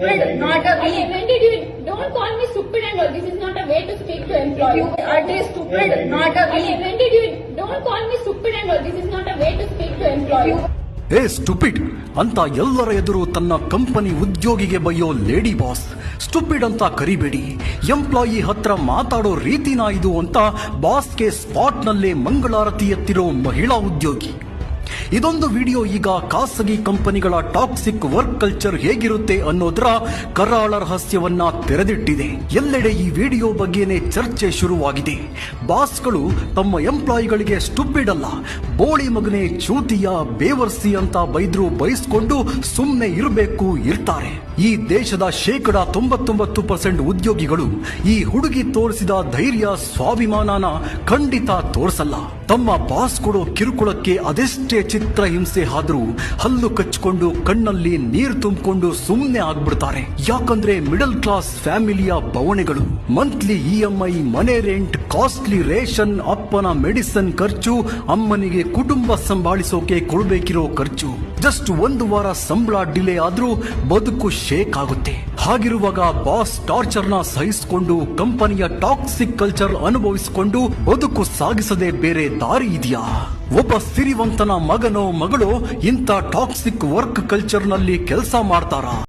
Ali, when did you? Don't call me stupid and all. This is not a way to speak to employees. You are this stupid, not a way. when did you? Don't call me stupid and all. This is not a way to speak to employees. ಏ stupid ಅಂತ ಎಲ್ಲರ ಎದುರು ತನ್ನ company ಉದ್ಯೋಗಿಗೆ ಬೈಯೋ lady boss stupid ಅಂತ ಕರಿಬೇಡಿ employee ಹತ್ರ ಮಾತಾಡೋ ರೀತಿನ ಇದು ಅಂತ ಬಾಸ್ಗೆ ಸ್ಪಾಟ್ನಲ್ಲೇ ಮಂಗಳಾರತಿ ಎತ್ತಿರೋ ಮಹಿಳಾ ಉದ್ಯೋಗಿ ಇದೊಂದು ವಿಡಿಯೋ ಈಗ ಖಾಸಗಿ ಕಂಪನಿಗಳ ಟಾಕ್ಸಿಕ್ ವರ್ಕ್ ಕಲ್ಚರ್ ಹೇಗಿರುತ್ತೆ ಅನ್ನೋದರ ಕರಾಳ ರಹಸ್ಯವನ್ನ ತೆರೆದಿಟ್ಟಿದೆ. ಎಲ್ಲೆಡೆ ಈ ವಿಡಿಯೋ ಬಗ್ಗೆನೇ ಚರ್ಚೆ ಶುರುವಾಗಿದೆ. ಬಾಸ್ಗಳು ತಮ್ಮ ಎಂಪ್ಲಾಯಿಗಳಿಗೆ ಸ್ಟುಬ್ಬಿಡಲ್ಲ ಬೋಳಿ ಮಗನೇ ಚೂತಿಯ ಬೇವರ್ಸಿ ಅಂತ ಬೈದ್ರು ಬಯಸ್ಕೊಂಡು ಸುಮ್ಮನೆ ಇರಬೇಕು ಇರ್ತಾರೆ. ಈ ದೇಶದ ಶೇಕಡ ತೊಂಬತ್ತೊಂಬತ್ತು ಪರ್ಸೆಂಟ್ ಉದ್ಯೋಗಿಗಳು ಈ ಹುಡುಗಿ ತೋರಿಸಿದ ಧೈರ್ಯ, ಸ್ವಾಭಿಮಾನನ ಖಂಡಿತ ತೋರಿಸಲ್ಲ. ತಮ್ಮ ಬಾಸ್ ಕೊಡೋ ಕಿರುಕುಳಕ್ಕೆ ಅದೆಷ್ಟೇ ಚಿತ್ರ ಹಿಂಸೆ ಆದ್ರೂ ಹಲ್ಲು ಕಚ್ಕೊಂಡು ಕಣ್ಣಲ್ಲಿ ನೀರು ತುಂಬಿಕೊಂಡು ಸುಮ್ಮನೆ ಆಗ್ಬಿಡ್ತಾರೆ. ಯಾಕಂದ್ರೆ ಮಿಡಲ್ ಕ್ಲಾಸ್ ಫ್ಯಾಮಿಲಿಯ ಬವಣೆಗಳು. ಮಂತ್ಲಿ ಇ ಮನೆ ರೆಂಟ್, ಕಾಸ್ಟ್ಲಿ ರೇಷನ್, ಅಪ್ಪನ ಮೆಡಿಸನ್ ಖರ್ಚು, ಅಮ್ಮನಿಗೆ ಕುಟುಂಬ ಸಂಭಾಳಿಸೋಕೆ ಕೊಡಬೇಕಿರೋ ಖರ್ಚು. ಜಸ್ಟ್ ಒಂದು ವಾರ ಸಂಬಳ ಡಿಲೇ ಆದ್ರೂ ಬದುಕು ಶೇಕ್ ಆಗುತ್ತೆ. ಹಾಗಿರುವಾಗ ಬಾಸ್ ಟಾರ್ಚರ್ನ ಸಹಿಸಿಕೊಂಡು ಕಂಪನಿಯ ಟಾಕ್ಸಿಕ್ ಕಲ್ಚರ್ ಅನುಭವಿಸಿಕೊಂಡು ಬದುಕು ಸಾಗಿಸದೆ ಬೇರೆ ದಾರಿ ಇದೆಯಾ? ಒಬ್ಬ ಸಿರಿವಂತನ ಮಗನೋ ಮಗಳೋ ಇಂಥ ಟಾಕ್ಸಿಕ್ ವರ್ಕ್ ಕಲ್ಚರ್ನಲ್ಲಿ ಕೆಲಸ ಮಾಡ್ತಾರಾ?